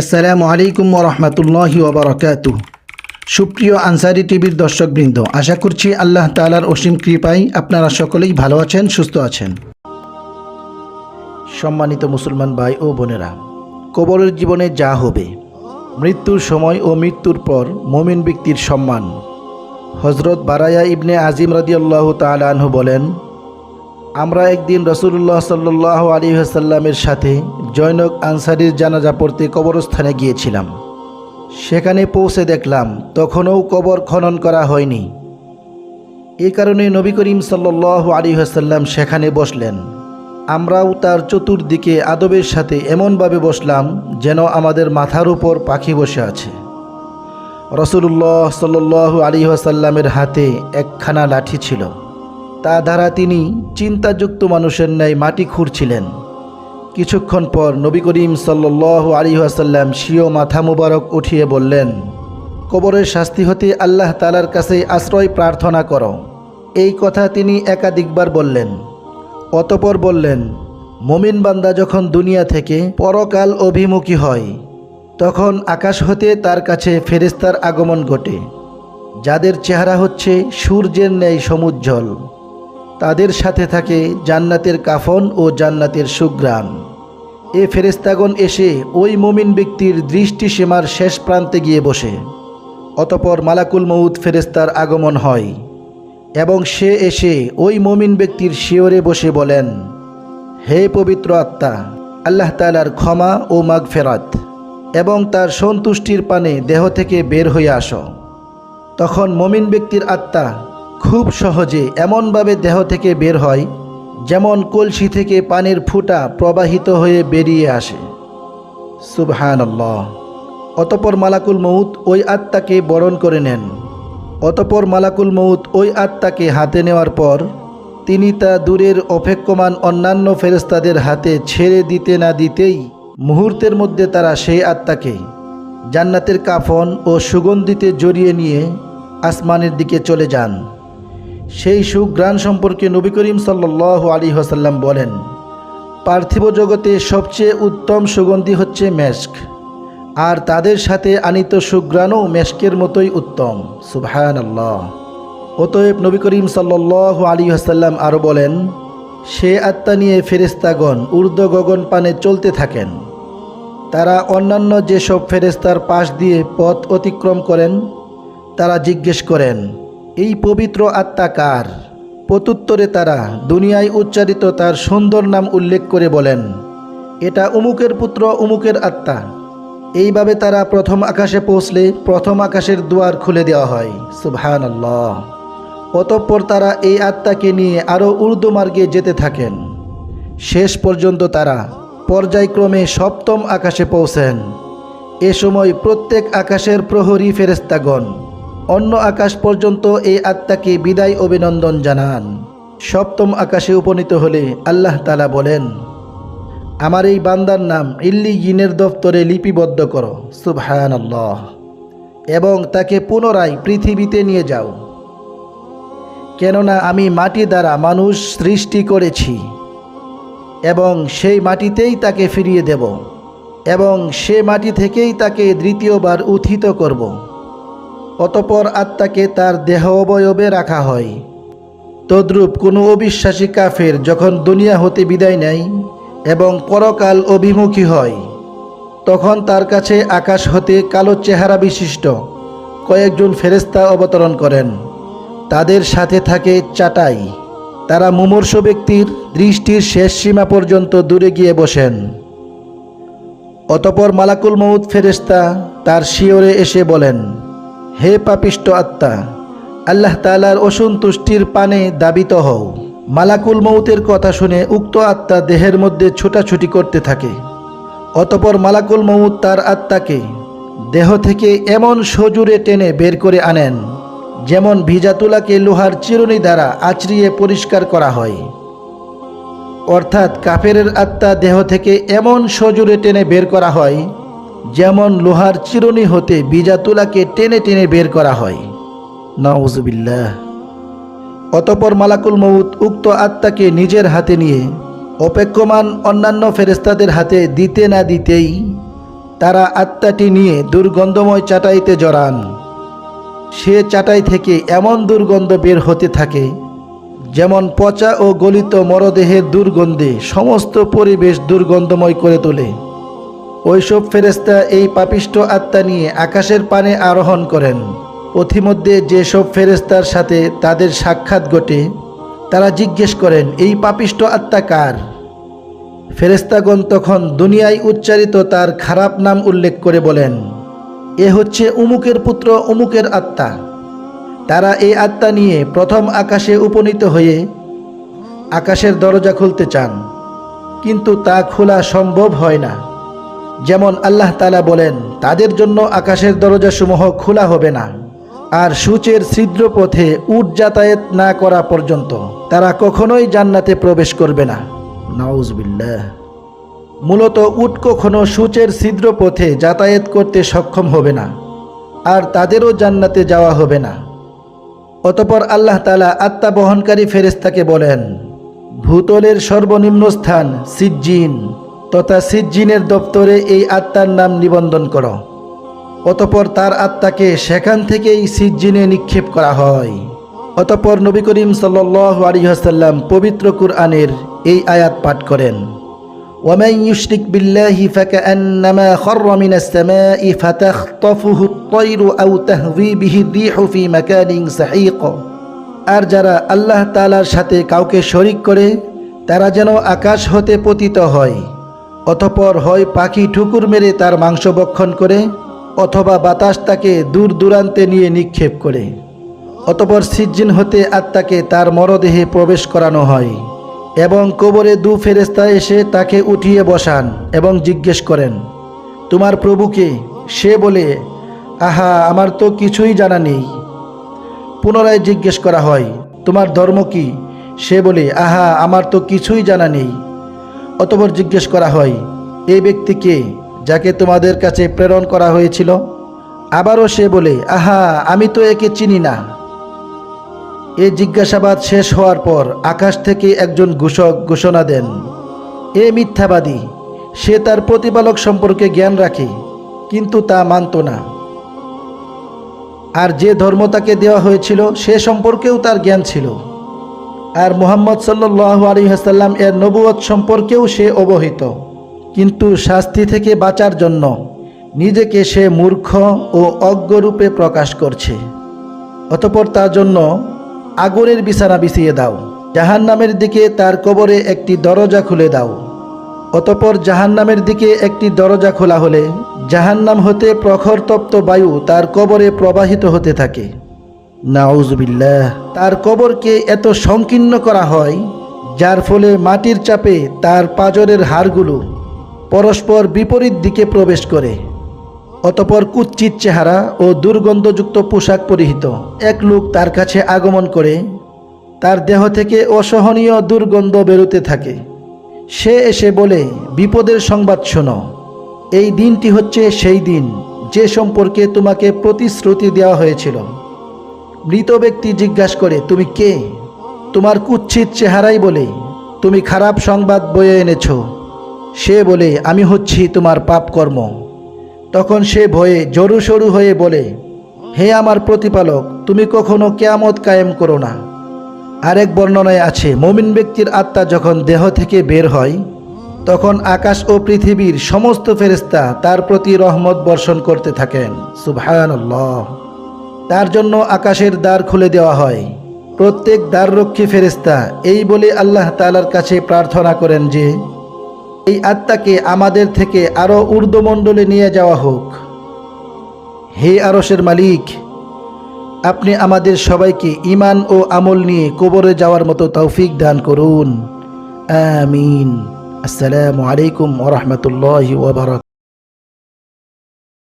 আসসালামু আলাইকুম রহমতুল্লাহি ওবরাকাতু সুপ্রিয় আনসারি টিভির দর্শকবৃন্দ, আশা করছি আল্লাহ তালার অসীম কৃপায় আপনারা সকলেই ভালো আছেন, সুস্থ আছেন। সম্মানিত মুসলমান ভাই ও বোনেরা, কবরের জীবনে যা হবে, মৃত্যুর সময় ও মৃত্যুর পর মমিন ব্যক্তির সম্মান। হজরত বারায়া ইবনে আজিম রাদিয়াল্লাহু তাআলা আনহু বলেন আমরা একদিন রসুল্লাহ সাল্লাহ আলী আসাল্লামের সাথে জৈনক আনসারির জানাজা পড়তে কবরস্থানে গিয়েছিলাম। সেখানে পৌঁছে দেখলাম তখনও কবর খনন করা হয়নি। এ কারণে নবী করিম সাল্লাহ আলী আসাল্লাম সেখানে বসলেন। আমরাও তার চতুর্দিকে আদবের সাথে এমনভাবে বসলাম যেন আমাদের মাথার উপর পাখি বসে আছে। রসুল্লাহ সাল্লাহ আলী আসাল্লামের হাতে একখানা লাঠি ছিল। তা দ্বারা তিনি চিন্তাযুক্ত মানুষের ন্যায় মাটি খুঁড়ছিলেন। কিছুক্ষণ পর নবী করিম সাল্লাহ আলী আসাল্লাম স্বীয় মাথা মুবারক উঠিয়ে বললেন, কবরের শাস্তি হতে আল্লাহ তালার কাছে আশ্রয় প্রার্থনা করো। এই কথা তিনি একাধিকবার বললেন। অতপর বললেন, মমিন বান্দা যখন দুনিয়া থেকে পরকাল অভিমুখী হয়, তখন আকাশ হতে তার কাছে ফেরেস্তার আগমন ঘটে, যাদের চেহারা হচ্ছে সূর্যের ন্যায় সমুজ্জ্বল। তাদের সাথে থাকে জান্নাতের কাফন ও জান্নাতের সুগ্রাম এ ফেরেস্তাগণ এসে ওই মমিন ব্যক্তির দৃষ্টি সীমার শেষ প্রান্তে গিয়ে বসে। অতপর মালাকুল মউদ ফেরেস্তার আগমন হয় এবং সে এসে ওই মমিন ব্যক্তির শিওরে বসে বলেন, হে পবিত্র আত্মা, আল্লাহ তালার ক্ষমা ও মাগ ফেরাত এবং তার সন্তুষ্টির পানে দেহ থেকে বের হয়ে আসো। তখন মমিন ব্যক্তির আত্মা খুব সহজে এমনভাবে দেহ থেকে বের হয়, যেমন কলসি থেকে পানির ফুটা প্রবাহিত হয়ে বেরিয়ে আসে। সুবহান অতপর মালাকুল মৌত ওই আত্মাকে বরণ করে নেন। অতপর মালাকুল মৌত ওই আত্মাকে হাতে নেওয়ার পর, তিনি তা দূরের অপেক্ষমান অন্যান্য ফেরেস্তাদের হাতে ছেড়ে দিতে না দিতেই মুহূর্তের মধ্যে তারা সেই আত্মাকে জান্নাতের কাফন ও সুগন্ধিতে জড়িয়ে নিয়ে আসমানের দিকে চলে যান। সেই সুগ্রাণ সম্পর্কে নবী করিম সাল্লাহ আলী হাসাল্লাম বলেন, পার্থিব জগতে সবচেয়ে উত্তম সুগন্ধি হচ্ছে মেস্ক আর তাদের সাথে আনিত সুগ্রাণও মেস্কের মতোই উত্তম। সুবহান আল্লাহ অতএব নবী করিম সাল্লাহ আলী হাসাল্লাম আরও বলেন, সে আত্মা নিয়ে ফেরেস্তাগণ ঊর্ধ্ব গগন পানে চলতে থাকেন। তারা অন্যান্য যেসব ফেরেস্তার পাশ দিয়ে পথ অতিক্রম করেন, তারা জিজ্ঞেস করেন এই পবিত্র আত্মা কার? প্রত্যুত্তরে তারা দুনিয়ায় উচ্চারিত তার সুন্দর নাম উল্লেখ করে বলেন, এটা উমুকের পুত্র উমুকের আত্মা। এইভাবে তারা প্রথম আকাশে পৌঁছলে প্রথম আকাশের দুয়ার খুলে দেওয়া হয়। আল্লাহ অতঃপর তারা এই আত্মাকে নিয়ে আরও উর্দু মার্গে যেতে থাকেন। শেষ পর্যন্ত তারা পর্যায়ক্রমে সপ্তম আকাশে পৌঁছেন। এ সময় প্রত্যেক আকাশের প্রহরী ফেরেস্তাগণ অন্য আকাশ পর্যন্ত এই আত্মাকে বিদায় অভিনন্দন জানান। সপ্তম আকাশে উপনীত হলে আল্লাহ তালা বলেন, আমার এই বান্দার নাম ইল্লি গিনের দপ্তরে লিপিবদ্ধ করো সুবহান আল্লাহ এবং তাকে পুনরায় পৃথিবীতে নিয়ে যাও। কেননা আমি মাটি দ্বারা মানুষ সৃষ্টি করেছি, এবং সেই মাটিতেই তাকে ফিরিয়ে দেব, এবং সে মাটি থেকেই তাকে দ্বিতীয়বার উত্থিত করব। অতপর আত্মাকে তার দেহ অবয়বে রাখা হয়। তদ্রূপ কোনো অবিশ্বাসী কাফের যখন দুনিয়া হতে বিদায় নেয় এবং পরকাল অভিমুখী হয়, তখন তার কাছে আকাশ হতে কালো চেহারা বিশিষ্ট। কয়েকজন ফেরেস্তা অবতরণ করেন। তাদের সাথে থাকে চাটাই। তারা মুমূর্ষ ব্যক্তির দৃষ্টির শেষ সীমা পর্যন্ত দূরে গিয়ে বসেন। অতপর মালাকুল মৌদ ফেরেস্তা তার শিওরে এসে বলেন হে পাপিষ্ট আত্মা, আল্লাহ তালার অসন্তুষ্টির পানে দাবিত হও। মালাকুল মৌতের কথা শুনে উক্ত আত্মা দেহের মধ্যে ছোটাছুটি করতে থাকে। অতপর মালাকুল মৌত তার আত্মাকে দেহ থেকে এমন সজুরে টেনে বের করে আনেন, যেমন ভিজা তুলাকে লোহার চিরুনি দ্বারা আচড়িয়ে পরিষ্কার করা হয়। অর্থাৎ কাফেরের আত্মা দেহ থেকে এমন সজুরে টেনে বের করা হয় যেমন লোহার চিরুনি হতে বিজা তুলাকে টেনে টেনে বের করা হয়। নওয়াজবিল্লাহ অতপর মালাকুল মৌত উক্ত আত্মাকে নিজের হাতে নিয়ে অপেক্ষমান অন্যান্য ফেরেস্তাদের হাতে দিতে না দিতেই তারা আত্মাটি নিয়ে দুর্গন্ধময় চাটাইতে জড়ান। সে চাটাই থেকে এমন দুর্গন্ধ বের হতে থাকে, যেমন পচা ও গলিত মরদেহের দুর্গন্ধে সমস্ত পরিবেশ দুর্গন্ধময় করে তোলে। ওইসব ফেরেস্তা এই পাপিষ্ট আত্মা নিয়ে আকাশের পানে আরোহণ করেন। পথিমধ্যে যেসব ফেরেস্তার সাথে তাদের সাক্ষাৎ ঘটে, তারা জিজ্ঞেস করেন, এই পাপিষ্ট আত্মা কার? ফেরেস্তাগণ তখন দুনিয়ায় উচ্চারিত তার খারাপ নাম উল্লেখ করে বলেন, এ হচ্ছে উমুকের পুত্র উমুকের আত্মা। তারা এই আত্মা নিয়ে প্রথম আকাশে উপনীত হয়ে আকাশের দরজা খুলতে চান, কিন্তু তা খোলা সম্ভব হয় না। যেমন আল্লাহ তালা বলেন, তাদের জন্য আকাশের দরজাসমূহ খোলা হবে না, আর সূচের ছিদ্র পথে উট যাতায়াত না করা পর্যন্ত তারা কখনোই জান্নাতে প্রবেশ করবে না। মূলত উট কখনো সূচের ছিদ্র পথে যাতায়াত করতে সক্ষম হবে না, আর তাদেরও জান্নাতে যাওয়া হবে না। অতপর আল্লাহ তালা আত্মা বহনকারী ফেরেস্তাকে বলেন, ভূতলের সর্বনিম্ন স্থান সিজ্জিন। তথা সিজ্জিনের দপ্তরে এই আত্মার নাম নিবন্ধন কর। অতপর তার আত্মাকে সেখান থেকেই সিজ্জিনে নিক্ষেপ করা হয়। অতপর নবী করিম সাল্লাহ আলিহাসাল্লাম পবিত্র কুরআনের এই আয়াত পাঠ করেন। আর যারা আল্লাহ তালার সাথে কাউকে শরিক করে, তারা যেন আকাশ হতে পতিত হয়। অতপর হয় পাখি ঠুকুর মেরে তার মাংস বক্ষণ করে, অথবা বাতাস তাকে দূর দূরান্তে নিয়ে নিক্ষেপ করে। অতপর সিজ্জিন হতে আত্মাকে তার মরদেহে প্রবেশ করানো হয়, এবং কবরে দু ফেরেস্তা এসে তাকে উঠিয়ে বসান এবং জিজ্ঞেস করেন, তোমার প্রভুকে? সে বলে, আহা, আমার তো কিছুই জানা নেই। পুনরায় জিজ্ঞেস করা হয়, তোমার ধর্ম কি? সে বলে, আহা, আমার তো কিছুই জানা নেই। অতপর জিজ্ঞেস করা হয় এই ব্যক্তিকে যাকে তোমাদের কাছে প্রেরণ করা হয়েছিল? আবারও সে বলে, আহা, আমি তো একে চিনি না। এ জিজ্ঞাসাবাদ শেষ হওয়ার পর আকাশ থেকে একজন ঘোষক ঘোষণা দেন, এ মিথ্যাবাদী, সে তার প্রতিপালক সম্পর্কে জ্ঞান রাখে, কিন্তু তা মানত না। আর যে ধর্ম তাকে দেওয়া হয়েছিল সে সম্পর্কেও তার জ্ঞান ছিল। আর মোহাম্মদ সাল্লাহ আলী হাসাল্লাম এর নবুয়ত সম্পর্কেও সে অবহিত। কিন্তু শাস্তি থেকে বাঁচার জন্য নিজেকে সে মূর্খ ও অজ্ঞরূপে প্রকাশ করছে। অতপর তার জন্য আগুনের বিছানা বিছিয়ে দাও জাহান নামের দিকে তার কবরে একটি দরজা খুলে দাও। অতপর জাহান্নামের দিকে একটি দরজা খোলা হলে জাহান্নাম হতে প্রখর তপ্ত বায়ু তার কবরে প্রবাহিত হতে থাকে। নাউজবিল্লাহ তার কবরকে এত সংকীর্ণ করা হয়, যার ফলে মাটির চাপে তার পাজরের হাড়গুলো পরস্পর বিপরীত দিকে প্রবেশ করে। অতপর কুচ্ছিত চেহারা ও দুর্গন্ধযুক্ত পোশাক পরিহিত। এক লোক তার কাছে আগমন করে, তার দেহ থেকে অসহনীয় দুর্গন্ধ বেরোতে থাকে। সে এসে বলে, বিপদের সংবাদ শোনো। এই দিনটি হচ্ছে সেই দিন যে সম্পর্কে তোমাকে প্রতিশ্রুতি দেওয়া হয়েছিল। মৃত ব্যক্তি জিজ্ঞাসা করে, তুমি কে? তোমার কুচ্ছিত চেহারাই বলে, তুমি খারাপ সংবাদ বয়ে এনেছ। সে বলে, আমি হচ্ছি তোমার পাপকর্ম। তখন সে ভয়ে জরু সরু হয়ে বলে, হে আমার প্রতিপালক, তুমি কখনো কেয়ামত কায়েম করো না। আরেক বর্ণনায় আছে, মমিন ব্যক্তির আত্মা যখন দেহ থেকে বের হয়, তখন আকাশ ও পৃথিবীর সমস্ত ফেরেস্তা তার প্রতি রহমত বর্ষণ করতে থাকেন। সুবহানাল্লাহ। তার জন্য আকাশের দ্বার খুলে দেওয়া হয়। প্রত্যেক দ্বাররক্ষী ফেরেস্তা এই বলে আল্লাহ তালার কাছে প্রার্থনা করেন যে, এই আত্মাকে আমাদের থেকে আরও ঊর্ধ্বমণ্ডলে নিয়ে যাওয়া হোক। হে আরসের মালিক, আপনি আমাদের সবাইকে ইমান ও আমল নিয়ে কবরে যাওয়ার মতো তৌফিক দান করুন। আমিন। আসসালামু আলাইকুম ওরহমতুল্লাহ ওবরাক